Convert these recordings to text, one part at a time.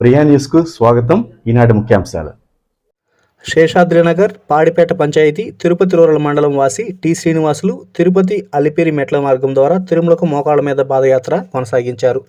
ప్రియా న్యూస్కు స్వాగతం. ఈనాటి ముఖ్యాంశాలు. శేషాద్రినగర్ పాడిపేట పంచాయతీ తిరుపతి రూరల్ మండలం వాసి టి శ్రీనివాసులు తిరుపతి అలిపిరి మెట్ల మార్గం ద్వారా తిరుమలకు మోకాళ్ళ మీద పాదయాత్ర కొనసాగించారు.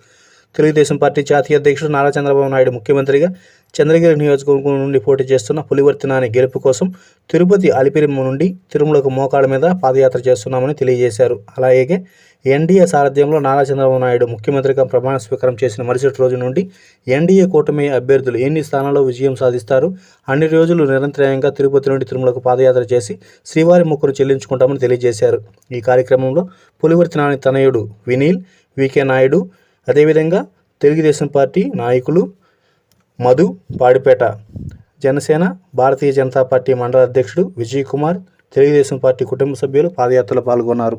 తెలుగుదేశం పార్టీ జాతీయ అధ్యక్షుడు నారా చంద్రబాబు నాయుడు ముఖ్యమంత్రిగా చంద్రగిరి నియోజకవర్గం నుండి పోటీ చేస్తున్న పులివర్తి నాని గెలుపు కోసం తిరుపతి అలిపిరిమ్మ నుండి తిరుమలకు మోకాళ్ళ మీద పాదయాత్ర చేస్తున్నామని తెలియజేశారు. అలాగే ఎన్డీఏ సారథ్యంలో నారా చంద్రబాబు నాయుడు ముఖ్యమంత్రిగా ప్రమాణ స్వీకారం చేసిన మరుసటి రోజు నుండి ఎన్డీఏ కూటమి అభ్యర్థులు ఎన్ని స్థానాల్లో విజయం సాధిస్తారు? అన్ని రోజులు నిరంతరాయంగా తిరుపతి నుండి తిరుమలకు పాదయాత్ర చేసి శ్రీవారి మొక్కును చెల్లించుకుంటామని తెలియజేశారు. ఈ కార్యక్రమంలో పులివర్తి నాని తనయుడు వినీల్ వికే నాయుడు అదేవిధంగా తెలుగుదేశం పార్టీ నాయకులు మధు పాడిపేట జనసేన భారతీయ జనతా పార్టీ మండల అధ్యక్షుడు విజయ్ కుమార్ తెలుగుదేశం పార్టీ కుటుంబ సభ్యులు పాదయాత్రలో పాల్గొన్నారు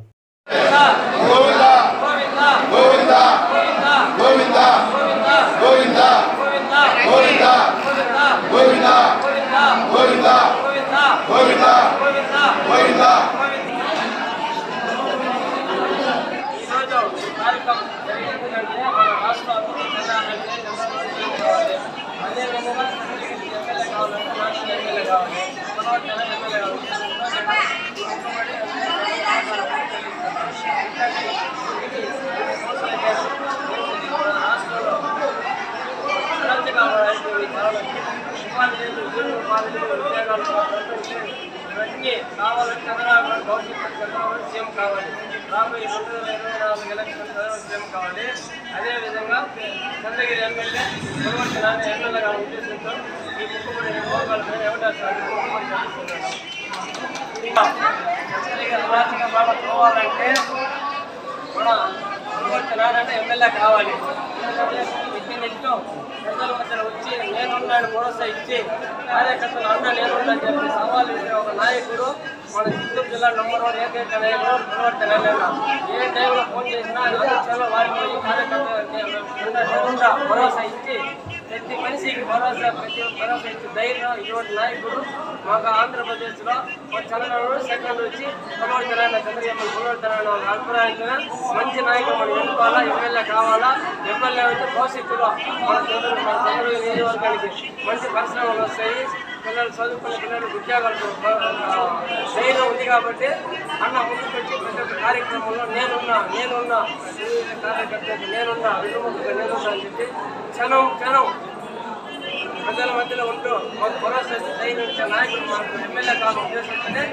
గోవిందా ఇవన్నీ కావాలంటే చంద్రబాబు నాయుడు చంద్రబాబు సీఎం కావాలి రాబోయే రెండు వేల ఇరవై నాలుగు ఎలక్షన్ చంద్రబాబు సీఎం కావాలి అదేవిధంగా చంద్రగిరి ఎమ్మెల్యే గురువంతి నాని ఎమ్మెల్యే గారి ఉద్దేశంతో రాజకీయ బాగా పోవాలంటే మన ఎమ్మెల్యే కావాలి ఎందుకంటే ఇంటి ప్రజల వచ్చి నేనున్నాను భరోసా ఇచ్చి కార్యకర్తలు అన్న నేనున్నాను చెప్పి సవాల్ ఒక నాయకుడు మన చిత్తూరు జిల్లా నంబర్ వన్ ఏకైక నాయకుడు ఏ టైంలో ఫోన్ చేసినా నిమిషాల్లో వారికి పోయి కార్యకర్తలు భరోసా ఇచ్చి ప్రతి మనిషికి భరోసా ప్రతి భరోసా ఇచ్చి ధైర్యం ఇటువంటి నాయకుడు మాకు ఆంధ్రప్రదేశ్లో ఒక చంద్రబాబు సెకండ్ వచ్చి పునరుద్ధరణ చంద్రబాబు పునరుద్ధరణ ఒక అభిప్రాయంగా మంచి నాయకుడు మనం ఎన్నుకోవాలా ఎమ్మెల్యే కావాలా ఎమ్మెల్యే అయితే భవిష్యత్తులో మన చంద్రుడు మన చంద్రుడు నియోజకవర్గానికి మంచి పరిశ్రమలు వస్తాయి. పిల్లలు చదువుకునే పిల్లలు ఉద్యోగాలు ధైర్యం ఉంది కాబట్టి అన్న ముందుకు వచ్చి ప్రతి ఒక్క కార్యక్రమంలో నేనున్నా నేనున్నా తెలుగుదేశం కార్యకర్తలకు నేనున్నా వెన్నుముకగా నేనున్నా అని చెప్పి క్షణం క్షణం ఉంటూ మాకు భరోసా ఇచ్చి ధైర్యం ఇచ్చే నాయకుడు మాకు ఎమ్మెల్యే కావాలని